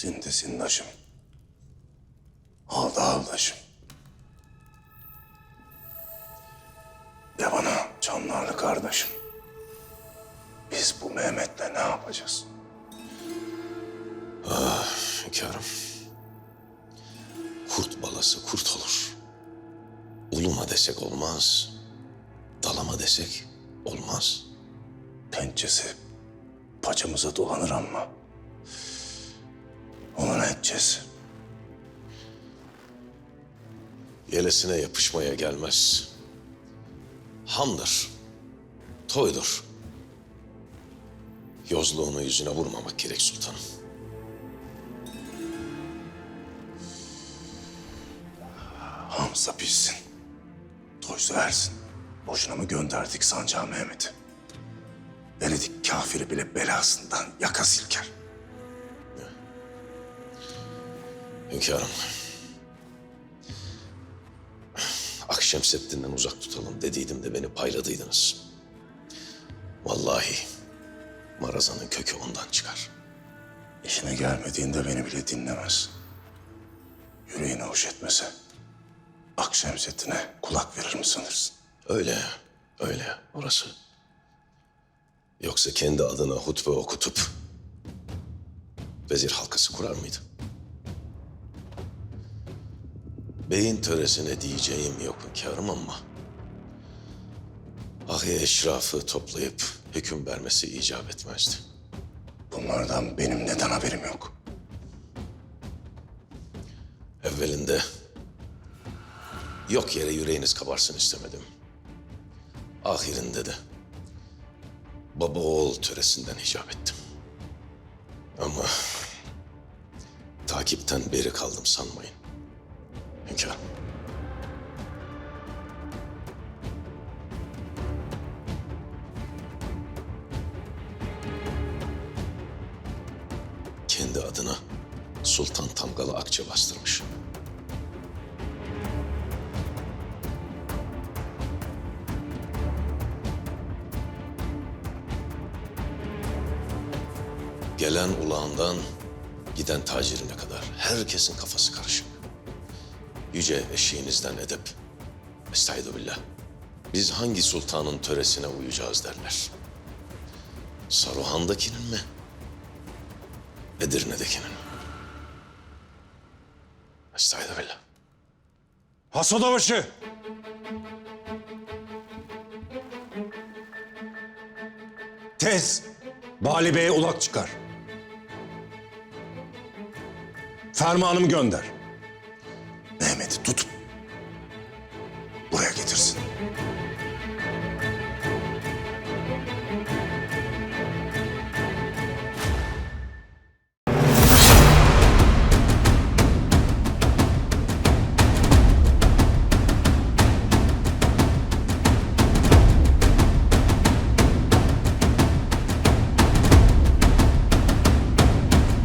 Sinde sindaşım. Alda aldaşım. De bana canlarlı kardeşim. Biz bu Mehmet'le ne yapacağız? Hünkârım. Kurt balası kurt olur. Uluma desek olmaz. Dalama desek olmaz. Pençesi paçamıza dolanır ama. Ona ne edeceğiz? Yelesine yapışmaya gelmez. Hamdır. Toydur. Yozluğunu yüzüne vurmamak gerek sultanım. Hamza bilsin. Toysu versin. Boşuna mı gönderdik sancağı Mehmet'i? Venedik kafiri bile belasından yaka silker. Hünkârım. Akşemseddin'den uzak tutalım dediydim de beni payladıydınız. Vallahi marazanın kökü ondan çıkar. İşine gelmediğinde beni bile dinlemez. Yüreğine hoş etmese Akşemseddin'e kulak verir mi sanırsın? Öyle, öyle orası. Yoksa kendi adına hutbe okutup vezir halkası kurar mıydı? Beyin töresine diyeceğim yok hünkârım ama... Ahi eşrafı toplayıp hüküm vermesi icap etmezdi. Bunlardan benim neden haberim yok? Evvelinde yok yere yüreğiniz kabarsın istemedim. Ahirinde de baba oğul töresinden icap ettim. Ama takipten beri kaldım sanmayın. Hünkârım. Kendi adına Sultan Tamgalı akçe bastırmış. Gelen ulağından giden tacirine kadar herkesin kafası karışık. Yüce eşiğinizden edep. Estağfirullah. Biz hangi sultanın töresine uyacağız derler. Saruhan'dakinin mi? Edirne'dekinin mi? Estağfirullah. Hasodabaşı! Tez, Bali Bey'e ulak çıkar. Fermanımı gönder. Mehmet'i tutup